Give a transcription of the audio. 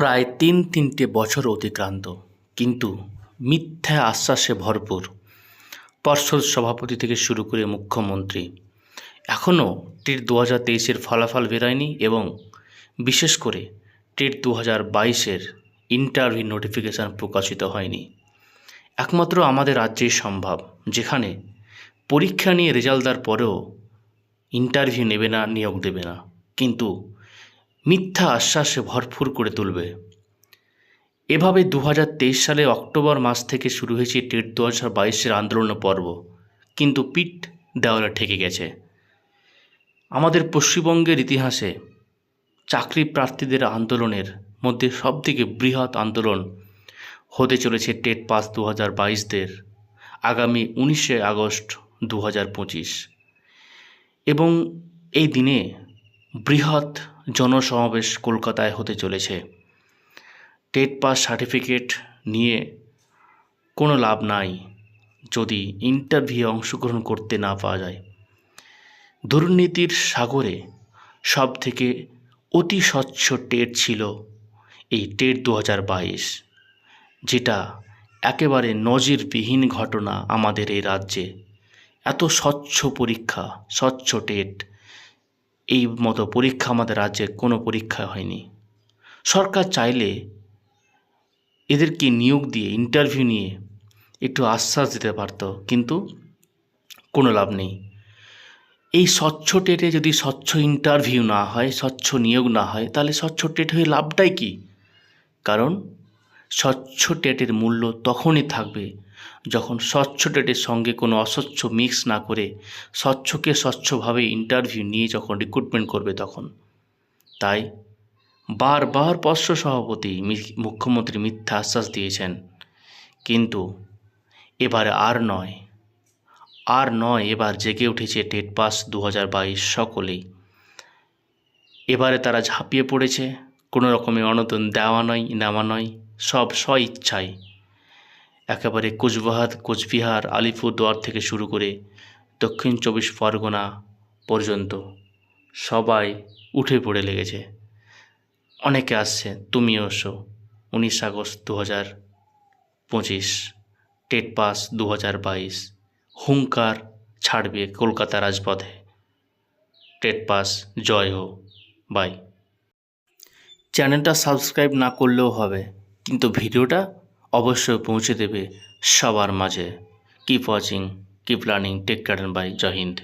প্রায় তিন তিনটে বছর অতিক্রান্ত। কিন্তু মিথ্যা আশ্বাসে ভরপুর। পর্ষদ সভাপতি থেকে শুরু করে মুখ্যমন্ত্রী। এখনও টেট দু হাজার তেইশের ফলাফল বেরোয়নি এবং বিশেষ করে টেট দু হাজার বাইশের ইন্টারভিউ নোটিফিকেশান প্রকাশিত হয়নি। একমাত্র আমাদের রাজ্যেই সম্ভব, যেখানে পরীক্ষা নিয়ে রেজাল্ট দেওয়ার পরেও ইন্টারভিউ নেবে না, নিয়োগ দেবে না। কিন্তু মিথ্যা আশ্বাসে ভরপুর করে তুলবে। এভাবে দু হাজার তেইশ সালে অক্টোবর মাস থেকে শুরু হয়েছে টেট দু হাজার বাইশের আন্দোলন পর্ব। কিন্তু পিঠ দেওয়ালে ঠেকে গেছে। আমাদের পশ্চিমবঙ্গের ইতিহাসে চাকরি প্রার্থীদের আন্দোলনের মধ্যে সবথেকে বৃহৎ আন্দোলন হতে চলেছে টেট পাস দু হাজার বাইশদের আগামী উনিশে আগস্ট দু হাজার পঁচিশ। এবং এই দিনে বৃহৎ জনসমাবেশ কলকাতায় হতে চলেছে। টেট পাস সার্টিফিকেট নিয়ে কোনো লাভ নাই যদি ইন্টারভিউ অংশগ্রহণ করতে না পাওয়া যায়। দুর্নীতির সাগরে সব থেকে অতি স্বচ্ছ টেট ছিল এই টেট দু হাজার বাইশ, যেটা একেবারে নজিরবিহীন ঘটনা আমাদের এই রাজ্যে। এত স্বচ্ছ পরীক্ষা, স্বচ্ছ টেট এই মতো পরীক্ষা আমাদের রাজ্যে কোনো পরীক্ষা হয়নি। সরকার চাইলে এদেরকে নিয়োগ দিয়ে ইন্টারভিউ নিয়ে একটু আশ্বাস দিতে পারতো, কিন্তু কোনো লাভ নেই। এই স্বচ্ছ টেটে যদি স্বচ্ছ ইন্টারভিউ না হয়, স্বচ্ছ নিয়োগ না হয়, তাহলে স্বচ্ছ টেট হয়ে লাভটাই কী? কারণ স্বচ্ছ টেটের মূল্য তখনই থাকবে যখন স্বচ্ছ ডেটের সঙ্গে কোনো অস্বচ্ছ মিক্স না করে স্বচ্ছকে স্বচ্ছভাবে ইন্টারভিউ নিয়ে যখন রিক্রুটমেন্ট করবে তখন। তাই বারবার পর্ষদ সভাপতি মুখ্যমন্ত্রী মিথ্যা আশ্বাস দিয়েছেন। কিন্তু এবারে আর নয় আর নয় এবার জেগে উঠেছে টেট পাস দু হাজার বাইশ সকলেই। এবারে তারা ঝাঁপিয়ে পড়েছে, কোনো রকমের অনুদান দেওয়া নয়, নেওয়া নয়, সব স্ব ইচ্ছায় একেবারে কোচবিহার কোচবিহার, আলিপুরদুয়ার থেকে শুরু করে দক্ষিণ চব্বিশ পরগনা পর্যন্ত সবাই উঠে পড়ে লেগেছে। অনেকে আসছে, তুমিও এসো। উনিশ আগস্ট দু হাজার পঁচিশ, টেট পাস দু হাজার বাইশ, হুঙ্কার ছাড়বে কলকাতা রাজপথে। টেট পাস, জয় হো, বাই। চ্যানেলটা সাবস্ক্রাইব না করলেও হবে, কিন্তু ভিডিওটা অবশ্যই পৌঁছে দেবে সবার মাঝে। Keep watching keep learning take care bye Jai Hind